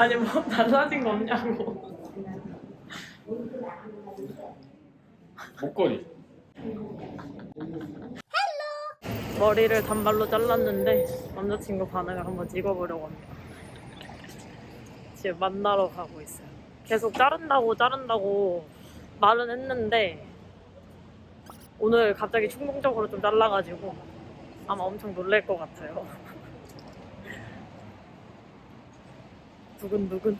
아니 뭐 달라진 거 없냐고. 목걸이. 머리를 단발로 잘랐는데 남자친구 반응을 한번 찍어보려고 합니다. 지금 만나러 가고 있어요. 계속 자른다고 자른다고 말은 했는데 오늘 갑자기 충동적으로 좀 잘라가지고 아마 엄청 놀랄 것 같아요. 두근두근.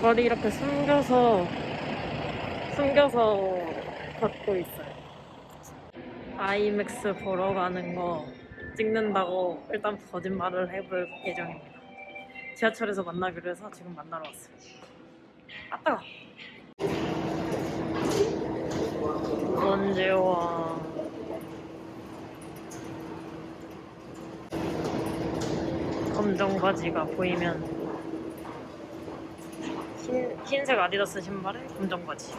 머리 이렇게 숨겨서 숨겨서 걷고 있어요. 아이맥스 보러 가는 거 찍는다고 일단 거짓말을 해볼 예정입니다. 지하철에서 만나기로 해서 지금 만나러 왔어요. 아 뜨거. 언제 와? 검정 바지가 보이면 흰, 흰색 아디다스 신발에 검정 바지.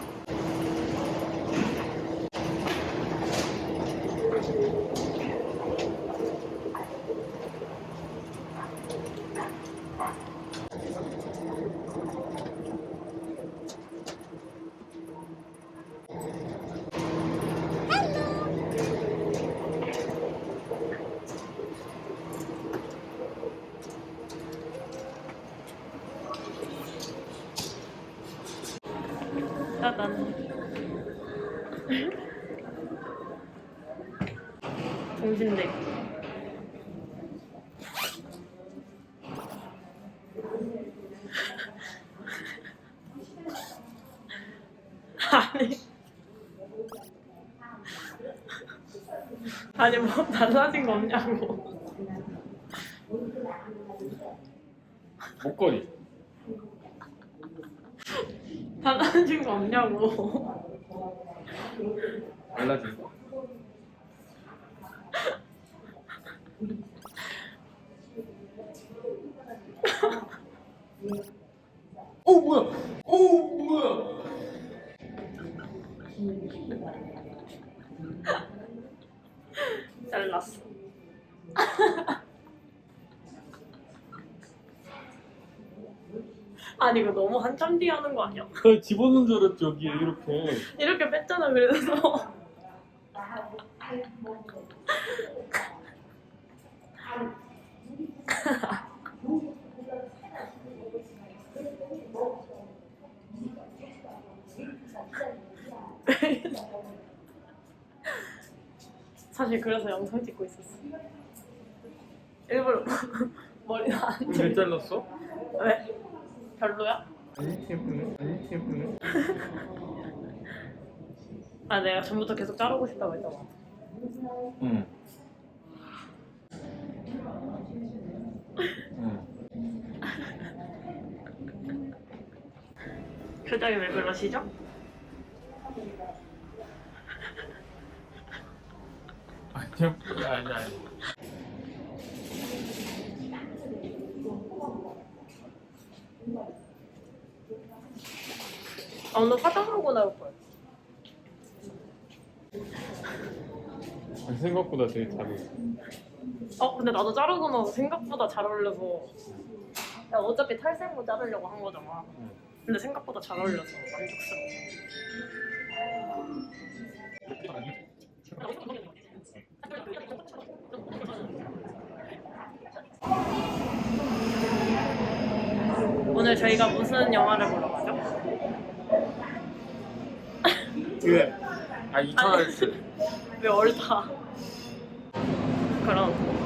짜잔. 정신대. 아니. 아니 뭐 달라진 거 없냐고. 목걸이. 달라진 거 없냐고. 달라진 거. 오 뭐야? 오 뭐야? 잘랐어. 아니 이거 너무 한참 뒤에 하는 거 아니야? 나 집어넣은 줄 알았지 여기에 이렇게. 이렇게 뺐잖아 그래서 사실 그래서 영상 찍고 있었어 일부러 머리 안왜들 잘랐어? 왜? 별로야? 아니 예쁘네. 아니 예쁘네. 아 내가 전부터 계속 자르고 싶다고 했잖아 응. 응. 표정이 왜 그러시죠? 아니 예쁘네. 아니 아니. 아, 오늘 화장하고 나올 거야. 생각보다 되게 잘 어울려. 어, 근데 나도 자르고 나서 생각보다 잘 어울려서. 야, 어차피 탈색모 자르려고 한 거잖아. 응. 근데 생각보다 잘 어울려서 만족스러워. 오늘 저희가 무슨 영화를 보러 가죠? 왜? 아 이터널스. 왜 옳다. 그럼